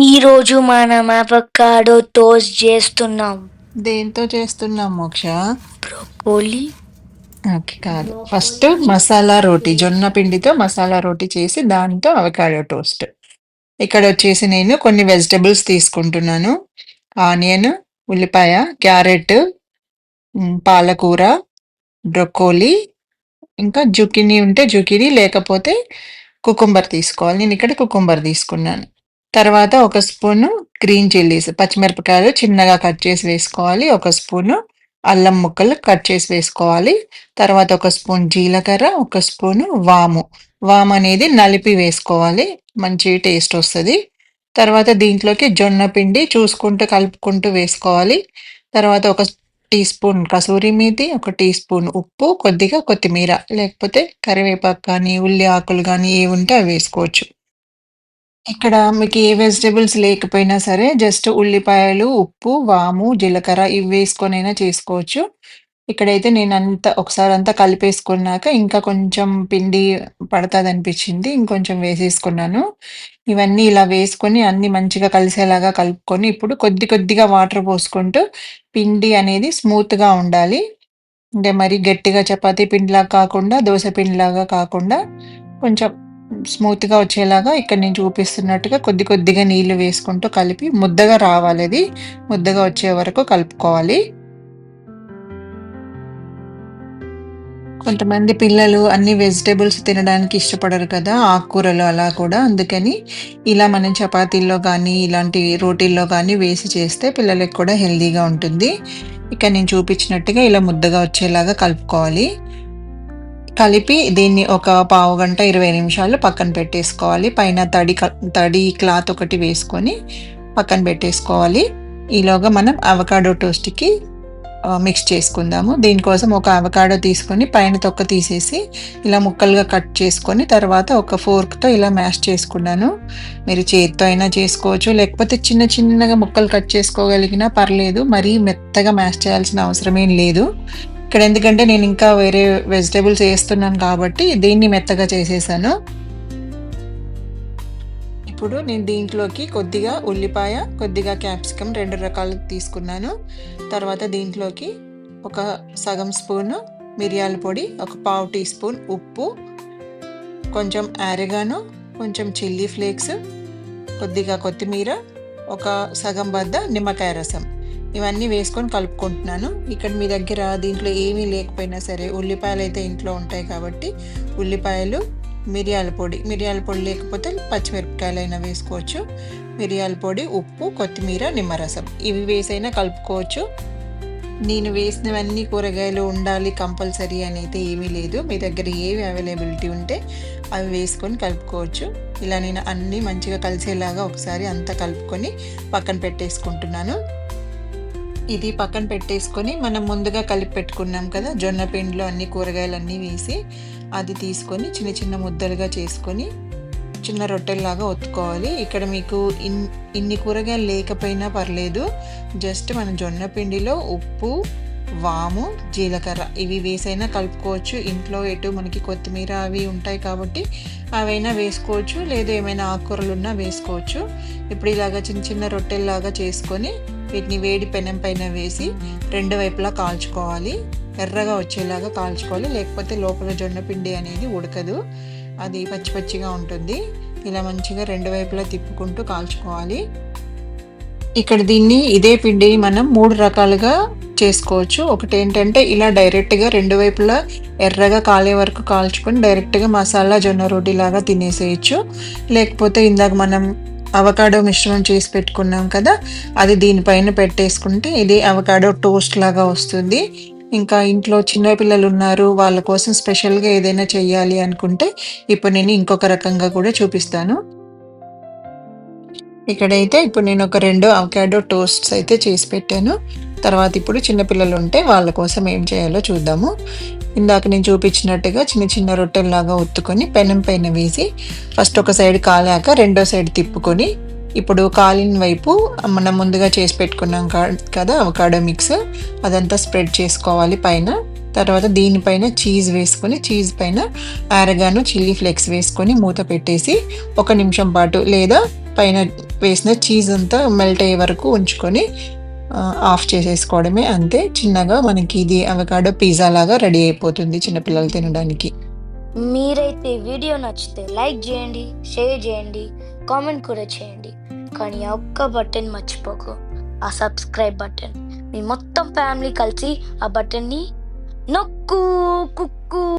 ఈరోజు మనం avocado toast చేస్తున్నాం. దేంతో చేస్తున్నాం మోక్ష? బ్రోకోలీ. ఓకే కాదు. ఫస్ట్ మసాలా రోటీ జొన్న పిండితో మసాలా రోటీ చేసి దాంతో అవకాడో టోస్ట్. ఇక్కడ వచ్చేసి నేను కొన్ని వెజిటబుల్స్ తీసుకుంటున్నాను. ఆనియన్ ఉల్లిపాయ క్యారెట్ పాలకూర బ్రొకోలీ. ఇంకా జుకినీ ఉంటే జుకినీ లేకపోతే కుకుంబర్ తీసుకోవాలి. నేను ఇక్కడ కుకుంబర్ తీసుకున్నాను. తర్వాత ఒక స్పూను గ్రీన్ చిల్లీస్ పచ్చిమిరపకాయలు చిన్నగా కట్ చేసి వేసుకోవాలి. ఒక స్పూను అల్లం ముక్కలు కట్ చేసి వేసుకోవాలి. తర్వాత ఒక స్పూన్ జీలకర్ర ఒక స్పూను వాము. వాము అనేది నలిపి వేసుకోవాలి. మంచి టేస్ట్ వస్తుంది. తర్వాత దీంట్లోకి జొన్న పిండి చూసుకుంటూ కలుపుకుంటూ వేసుకోవాలి. తర్వాత ఒక టీ స్పూన్ కసూరి మేతి ఒక టీ స్పూన్ ఉప్పు కొద్దిగా కొత్తిమీర. లేకపోతే కరివేపాకు కానీ ఉల్లి ఆకులు కానీ ఏవి ఉంటే అవి వేసుకోవచ్చు. ఇక్కడ మీకు ఏ వెజిటబుల్స్ లేకపోయినా సరే జస్ట్ ఉల్లిపాయలు ఉప్పు వాము జీలకర్ర ఇవి వేసుకొనైనా చేసుకోవచ్చు. ఇక్కడైతే నేను అంత ఒకసారి అంతా కలిపేసుకున్నాక ఇంకా కొంచెం పిండి పడుతుంది అనిపించింది ఇంకొంచెం వేసేసుకున్నాను. ఇవన్నీ ఇలా వేసుకొని అన్ని మంచిగా కలిసేలాగా కలుపుకొని ఇప్పుడు కొద్ది కొద్దిగా వాటర్ పోసుకుంటూ పిండి అనేది స్మూత్గా ఉండాలి. అంటే మరి గట్టిగా చపాతీ పిండిలాగా కాకుండా దోశ పిండిలాగా కాకుండా కొంచెం స్మూత్గా వచ్చేలాగా ఇక్కడ నేను చూపిస్తున్నట్టుగా కొద్ది కొద్దిగా నీళ్ళు వేసుకుంటూ కలిపి ముద్దగా రావాలి అది. ముద్దగా వచ్చే వరకు కలుపుకోవాలి. కొంతమంది పిల్లలు అన్ని వెజిటేబుల్స్ తినడానికి ఇష్టపడరు కదా ఆకుకూరలు అలా కూడా. అందుకని ఇలా మనం చపాతీల్లో కానీ ఇలాంటి రోటీల్లో కానీ వేసి చేస్తే పిల్లలకి కూడా హెల్దీగా ఉంటుంది. ఇక నేను చూపించినట్టుగా ఇలా ముద్దగా వచ్చేలాగా కలుపుకోవాలి. కలిపి దీన్ని ఒక పావు గంట ఇరవై నిమిషాలు పక్కన పెట్టేసుకోవాలి. పైన తడి తడి క్లాత్ ఒకటి వేసుకొని పక్కన పెట్టేసుకోవాలి. ఈలోగా మనం అవకాడో టోస్ట్కి మిక్స్ చేసుకుందాము. దీనికోసం ఒక అవకాడో తీసుకొని పైన తొక్క తీసేసి ఇలా ముక్కలుగా కట్ చేసుకొని తర్వాత ఒక ఫోర్క్తో ఇలా మ్యాష్ చేసుకున్నాను. మీరు చేతితో అయినా చేసుకోవచ్చు. లేకపోతే చిన్న చిన్నగా ముక్కలు కట్ చేసుకోగలిగినా పర్లేదు. మరీ మెత్తగా మ్యాష్ చేయాల్సిన అవసరం ఏం లేదు. ఇక్కడ ఎందుకంటే నేను ఇంకా వేరే వెజిటేబుల్స్ వేస్తున్నాను కాబట్టి దీన్ని మెత్తగా చేసేసాను. ఇప్పుడు నేను దీంట్లోకి కొద్దిగా ఉల్లిపాయ కొద్దిగా క్యాప్సికమ్ రెండు రకాలు తీసుకున్నాను. తర్వాత దీంట్లోకి ఒక సగం స్పూను మిరియాల పొడి ఒక పావు టీ స్పూన్ ఉప్పు కొంచెం ఆరెగాను కొంచెం చిల్లీ ఫ్లేక్స్ కొద్దిగా కొత్తిమీర ఒక సగం బద్ద నిమ్మకాయ రసం. ఇవన్నీ వేసుకొని కలుపుకుంటున్నాను. ఇక్కడ మీ దగ్గర దీంట్లో ఏమీ లేకపోయినా సరే ఉల్లిపాయలు అయితే ఇంట్లో ఉంటాయి కాబట్టి ఉల్లిపాయలు మిరియాల పొడి మిరియాల పొడి లేకపోతే పచ్చిమిరపకాయలు అయినా వేసుకోవచ్చు. మిరియాల పొడి ఉప్పు కొత్తిమీర నిమ్మరసం ఇవి వేసైనా కలుపుకోవచ్చు. నేను వేసినవన్నీ కూరగాయలు ఉండాలి కంపల్సరీ అని అయితే ఏమీ లేదు. మీ దగ్గర ఏవి అవైలబిలిటీ ఉంటే అవి వేసుకొని కలుపుకోవచ్చు. ఇలా నేను అన్నీ మంచిగా కలిసేలాగా ఒకసారి అంతా కలుపుకొని పక్కన పెట్టేసుకుంటున్నాను. ఇది పక్కన పెట్టేసుకొని మనం ముందుగా కలిపి పెట్టుకున్నాం కదా జొన్న పిండిలో అన్ని కూరగాయలు అన్నీ వేసి అది తీసుకొని చిన్న చిన్న ముద్దలుగా చేసుకొని చిన్న రొట్టెల్లాగా ఒత్తుకోవాలి. ఇక్కడ మీకు ఇన్ ఇన్ని కూరగాయలు లేకపోయినా పర్లేదు. జస్ట్ మన జొన్న పిండిలో ఉప్పు వాము జీలకర్ర ఇవి వేసైనా కలుపుకోవచ్చు. ఇంట్లో ఎటు మనకి కొత్తిమీర అవి ఉంటాయి కాబట్టి అవైనా వేసుకోవచ్చు. లేదా ఏమైనా ఆకుకూరలు ఉన్నా వేసుకోవచ్చు. ఇప్పుడు ఇలాగ చిన్న చిన్న రొట్టెల్లాగా చేసుకొని వీటిని వేడి పెనం పైన వేసి రెండు వైపులా కాల్చుకోవాలి. ఎర్రగా వచ్చేలాగా కాల్చుకోవాలి. లేకపోతే లోపల జొన్న పిండి అనేది ఉడకదు. అది పచ్చి పచ్చిగా ఉంటుంది. ఇలా మంచిగా రెండు వైపులా తిప్పుకుంటూ కాల్చుకోవాలి. ఇక్కడ దీన్ని ఇదే పిండి మనం మూడు రకాలుగా చేసుకోవచ్చు. ఒకటి ఏంటంటే ఇలా డైరెక్ట్గా రెండు వైపులా ఎర్రగా కాలే వరకు కాల్చుకొని డైరెక్ట్గా మసాలా జొన్న రొట్టి లాగా తినేసేయచ్చు. లేకపోతే ఇందాక మనం అవకాడో మిశ్రమం చేసి పెట్టుకున్నాం కదా అది దీనిపైన పెట్టేసుకుంటే ఇది అవకాడో టోస్ట్ లాగా వస్తుంది. ఇంకా ఇంట్లో చిన్న పిల్లలు ఉన్నారు వాళ్ళ కోసం స్పెషల్గా ఏదైనా చెయ్యాలి అనుకుంటే ఇప్పుడు నేను ఇంకొక రకంగా కూడా చూపిస్తాను. ఇక్కడైతే ఇప్పుడు నేను ఒక రెండు అవకాడో టోస్ట్స్ అయితే చేసి పెట్టాను. తర్వాత ఇప్పుడు చిన్నపిల్లలు ఉంటే వాళ్ళ కోసం ఏం చేయాలో చూద్దాము. ఇందాక నేను చూపించినట్టుగా చిన్న చిన్న రొట్టెల్లాగా ఒత్తుకొని పెనం పైన వేసి ఫస్ట్ ఒక సైడ్ కాలాక రెండో సైడ్ తిప్పుకొని ఇప్పుడు కాలిన వైపు మనం ముందుగా చేసి పెట్టుకున్నాం కదా అవకాడో మిక్స్. అదంతా స్ప్రెడ్ చేసుకోవాలి పైన. తర్వాత దీనిపైన చీజ్ వేసుకొని చీజ్ పైన ఆరగాను చిల్లీ ఫ్లేక్స్ వేసుకొని మూత పెట్టేసి ఒక నిమిషం పాటు లేదా పైన వేసిన చీజ్ అంతా మెల్ట్ అయ్యే వరకు ఉంచుకొని ఆఫ్ చేసేసుకోవడమే. అంతే చిన్నగా మనకి ఇది అవకాడో పిజ్జా లాగా రెడీ అయిపోతుంది చిన్నపిల్లలు తినడానికి. మీరైతే వీడియో నచ్చితే లైక్ చేయండి షేర్ చేయండి కామెంట్ కూడా చేయండి. కానీ ఒక్క బటన్ మర్చిపోకు ఆ సబ్స్క్రైబ్ బటన్. మీ మొత్తం ఫ్యామిలీ కలిసి ఆ బటన్ని నొక్కు కుక్కు.